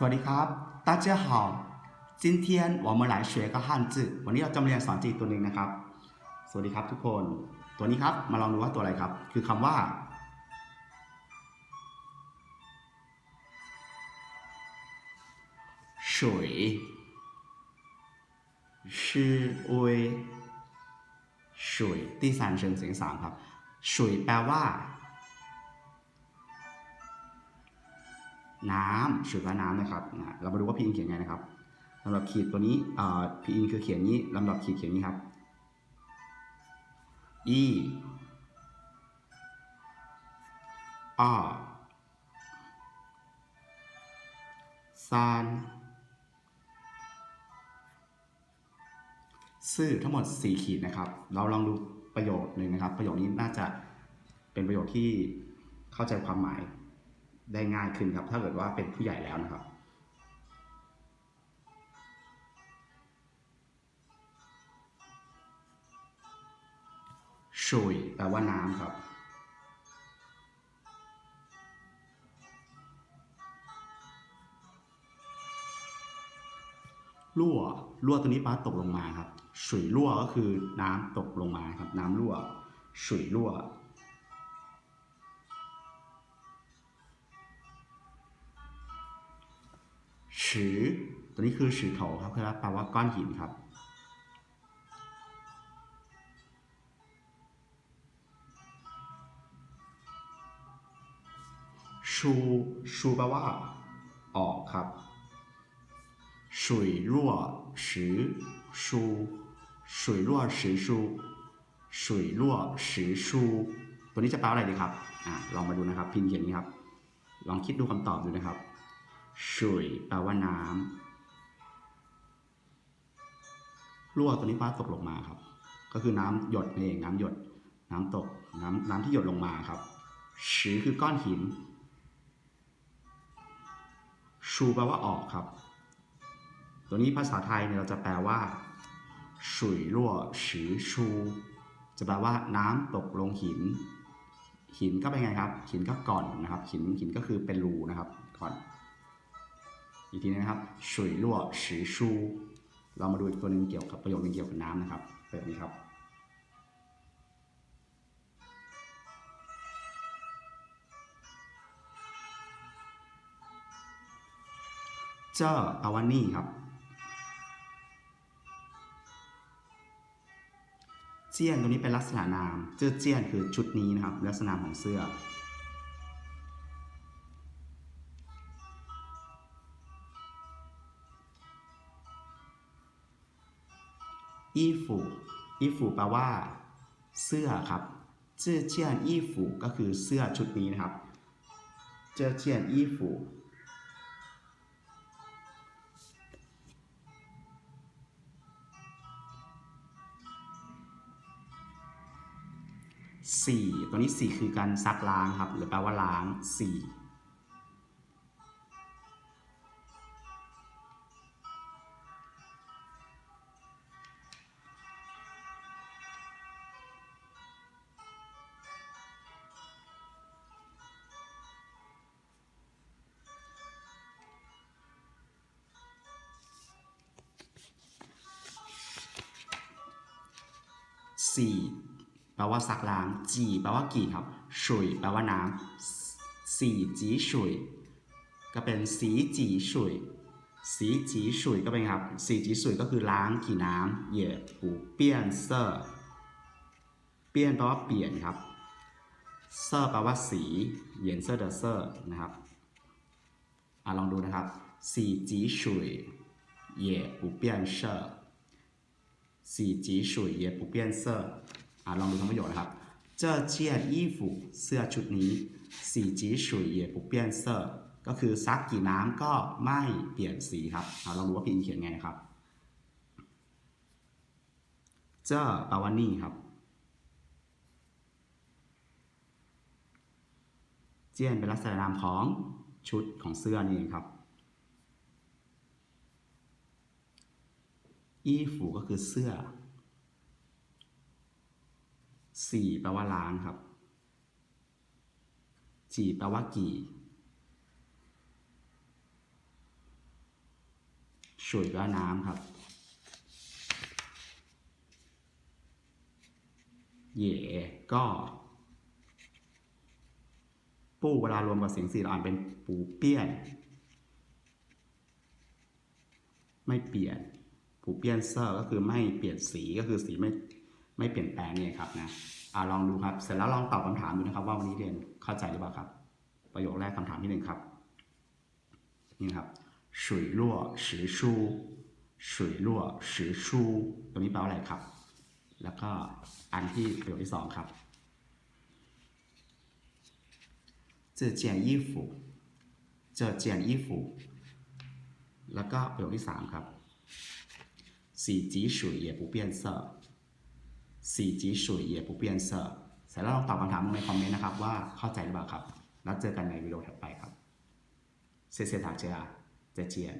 สวัสดีครับ大家好今天我们来学个汉字วันนี้เราจะมเรียนสอนจีตัวหนึ่งนะครับ สวัสดีครับทุกคน ตัวนี้ครับ มาลองดูว่าตัวอะไรครับ คือคำว่า水是为水第三声เสียงสามครับ水แปลว่า น้ำสุดว่าน้ำนะครับนะเรามาดูว่าพีอินเขียนไงนะครับลำดับขีดตัวนี้เอ่อพีอินคือเขียนนี้ลำดับขีดเขียนนี้ครับ e อ้อซานซื่อทั้งหมด 4 ขีดนะครับ เราลองดูประโยคหนึ่งนะครับ ประโยคนี้น่าจะเป็นประโยคที่เข้าใจความหมาย ได้ง่ายขึ้นครับ ถ้าเกิดว่าเป็นผู้ใหญ่แล้วนะครับ ชุยแปลว่าน้ำครับรั่วรั่วตัวนี้ปลาตกลงมาครับ ฉุยรั่วก็คือน้ำตกลงมาครับ น้ำรั่วฉุยรั่ว ชือตัวนี้คือชือโถครับคือแปลว่าก้อนหินครับชูชูแปลว่า ออกครับฉุยรั่วชือชูฉุยรั่วชือชูฉุยรั่วชือชูตัวนี้จะแปลว่าอะไรดีครับอ่าลองมาดูนะครับ พิมพ์เขียนนี้ครับ ลองคิดดูคำตอบดูนะครับ ฉุยแปลว่าน้ำรั่วตัวนี้ป้าตกลงมาครับ ก็คือน้ำหยดนั่นเองน้ำหยด น้ำตกน้ำน้ำที่หยดลงมาครับชือคือก้อนหิน ชูแปลว่าออกครับ ตัวนี้ภาษาไทยเนี่ยเราจะแปลว่าฉุยรั่วชือชู จะแปลว่าน้ำตกลงหิน หินก็เป็นไงครับ หินก็ก่อนนะครับ หินหินก็คือเป็นรูนะครับก่อน อีกทีนะครับฉุยรั่วชือชู เรามาดูอีกตัวหนึ่งเกี่ยวกับประโยคหนึงเกี่ยวกับน้ำนะครับแบบนี้ครับ เจ้าแปลว่านี่ครับ เจียนตัวนี้เป็นลักษณะนาม เจ้าเจียนคือชุดนี้นะครับ ลักษณะของเสื้อ อีฟูอีฟูแปลว่า เสื้อครับเจ้าเจียนอีฟูก็คือเสื้อชุดนี้นะครับ เจ้าเจียนอีฟูสี่ตัวนี้สี่คือการซักล้างครับ หรือแปลว่าล้างสี่ สี่แปลว่าซักล้างจีแปลว่ากี่ครับฉุยแปลว่าน้ำสี่จีฉุยก็เป็นสีจีฉุยสีจีฉุยก็เป็นครับสีจีฉุยก็คือล้างกี่น้ำเหย่ปูเปี้ยนเซอร์เปี้ยนแปลว่าเปลี่ยนครับเซอร์แปลว่าสีเหยียนเซอร์เดอเซอร์นะครับอะลองดูนะครับสีจีฉุยเหย่ปูเปี้ยนเซอร์ สีจีฉุยเหย่ปูเปี้ยนเซอร์อ่ะลองดูทั้งประโยคนะครับ这件衣服เสื้อชุดนี้สีจีฉุยเหย่ปูเปี้ยนเซอร์ก็คือซักกี่น้ำก็ไม่เปลี่ยนสีครับเอาลองดูว่าพี่อินเขียนไงนะครับ เจ้าแปลว่านี่ครับ เจียนเป็นลักษณะนามของชุดของเสื้อนี่เองครับ อีฝูก็คือเสื้อสี่แปลว่าล้างครับจีแปลว่ากี่ฉุยแปลว่าน้ำครับเหย่ก็ปู้เวลารวมกับเสียงสี่เราอ่านเป็นปูเปี้ยน ไม่เปลี่ยน ปูเปี้ยนเซอร์ก็คือไม่เปลี่ยนสีก็คือสีไม่ไม่เปลี่ยนแปลงเนี่ยครับนะอ่าลองดูครับ เสร็จแล้วลองตอบคำถามดูนะครับ ว่าวันนี้เรียนเข้าใจหรือเปล่าครับ ประโยคแรกคำถามที่หนึ่งครับ นี่นะครับ水落石出水落石出ตรงนี้แปลว่าอะไรครับ แล้วก็อันที่ประโยคที่สองครับ这件衣服这件衣服แล้วก็ประโยคที่สามครับ สีจีสวยเย่ปูเปียนเซอร์สีจีสวยเย่ปูเปียนเซอร์ส่แล้วลองตอบคำถามลงในคอมเมนต์นะครับว่าเข้าใจหรือเปล่าครับ แล้วเจอกันในวิดีโอถัดไปครับเสียเสียถากเจียเจียน